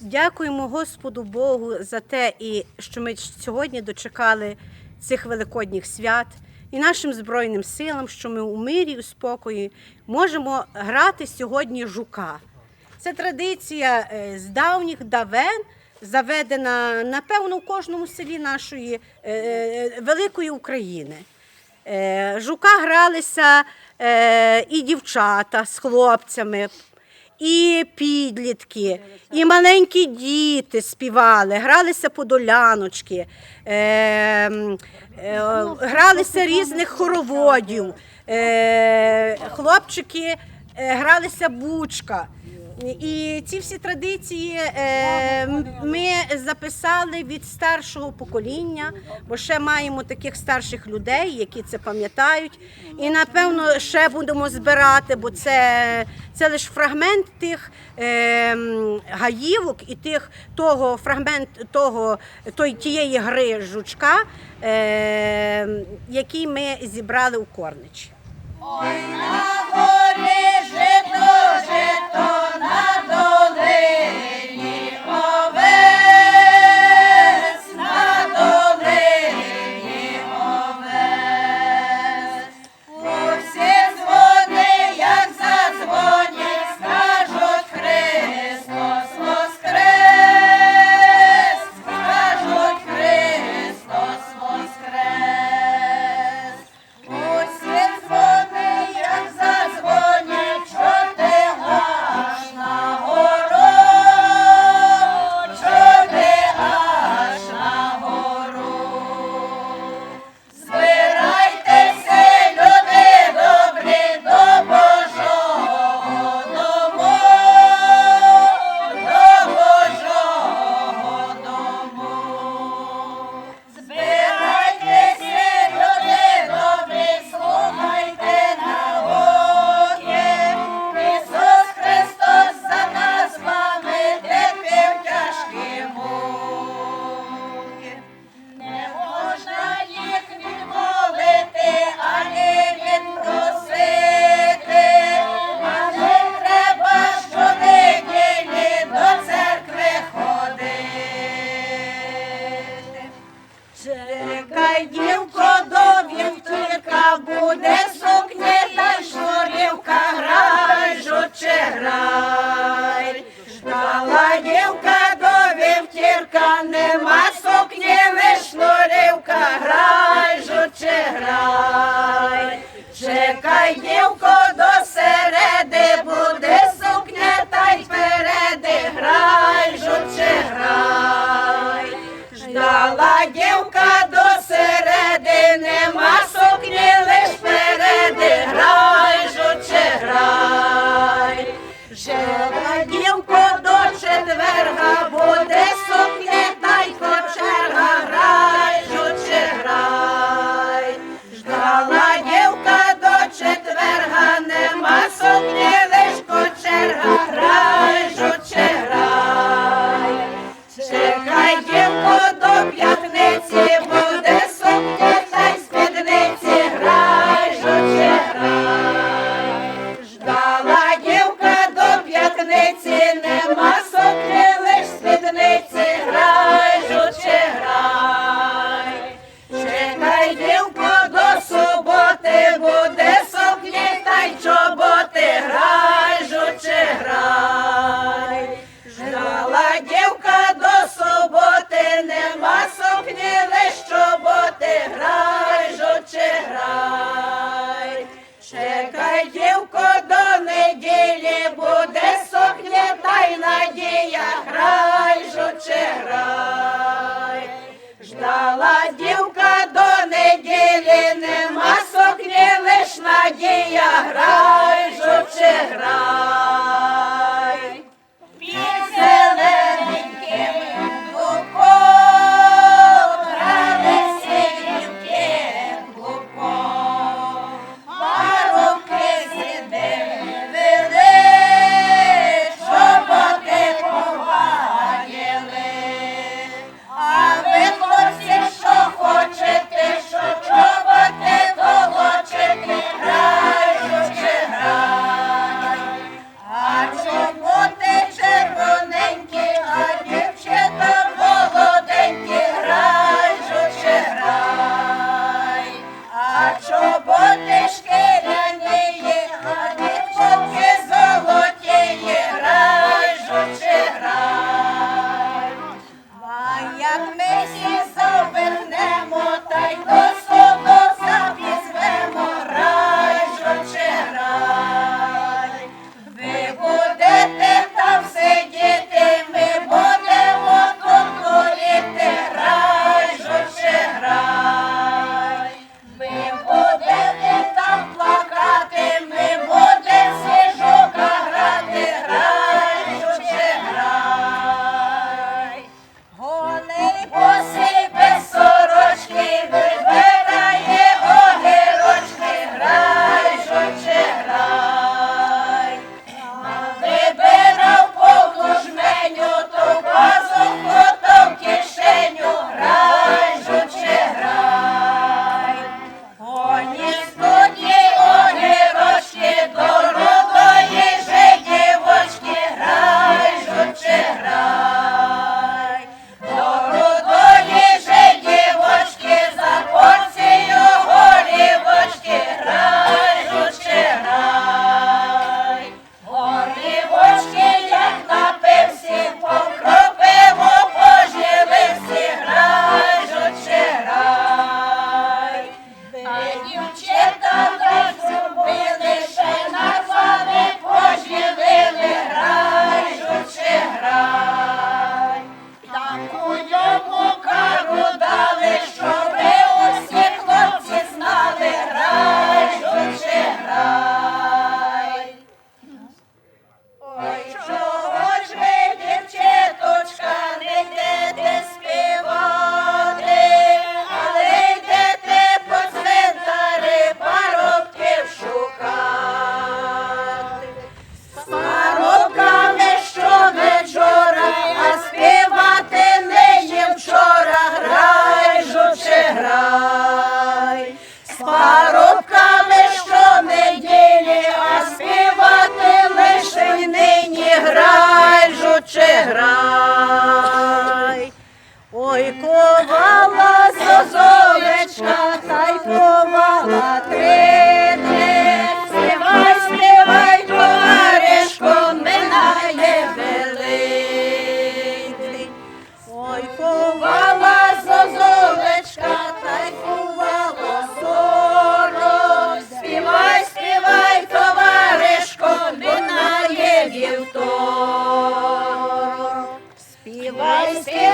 Дякуємо Господу Богу за те, і що ми сьогодні дочекали цих великодніх свят і нашим Збройним силам, що ми у мирі у спокої можемо грати сьогодні жука. Це традиція е, з давніх давен, заведена, напевно, в кожному селі нашої е, великої України. Е, Жука гралися е, і дівчата з хлопцями, і підлітки, і маленькі діти співали, гралися подоляночки, е, е, гралися різних хороводів, е, хлопчики е, гралися бучка. І ці всі традиції е, ми записали від старшого покоління, бо ще маємо таких старших людей, які це пам'ятають. І напевно ще будемо збирати, бо це, це лише фрагмент тих е, гаївок і тих того фрагмент того, той, тієї гри жучка, е, який ми зібрали у Корничі. Усі буде Ждала дівка до неділі, нема сокні, лиш надія, грай, жовче грай.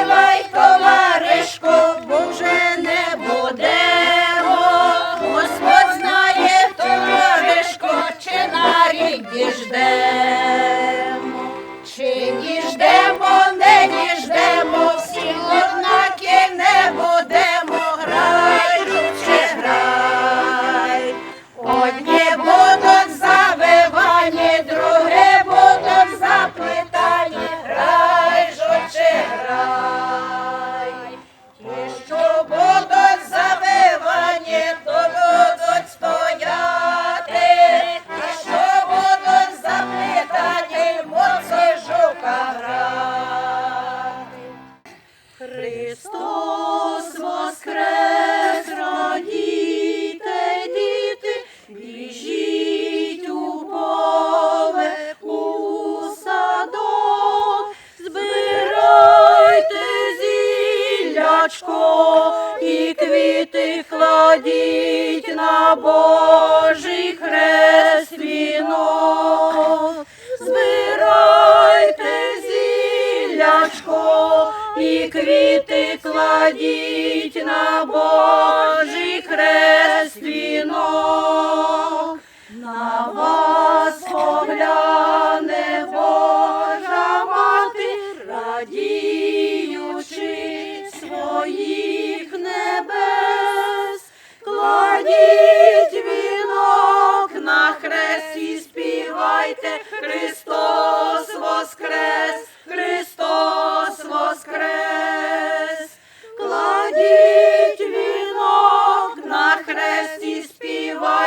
Jamaica. молочко і квіти кладіть на Божий хрест віно, збирайте зілячко і квіти кладіть на Божий хрест вінок.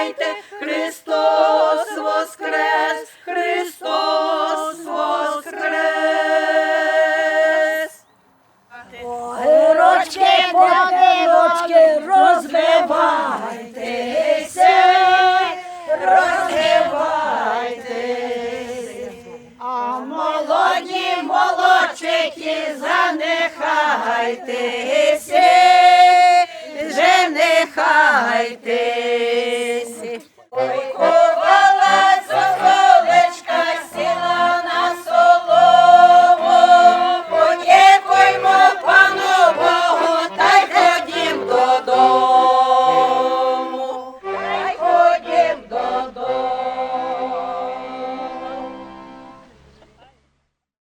Співайте Христос воскрес, Христос воскрес. Огірочки, помідорочки, розбивайтеся, розбивайтеся. А молоді молодчики, занехайтеся, женихайтеся. Oi,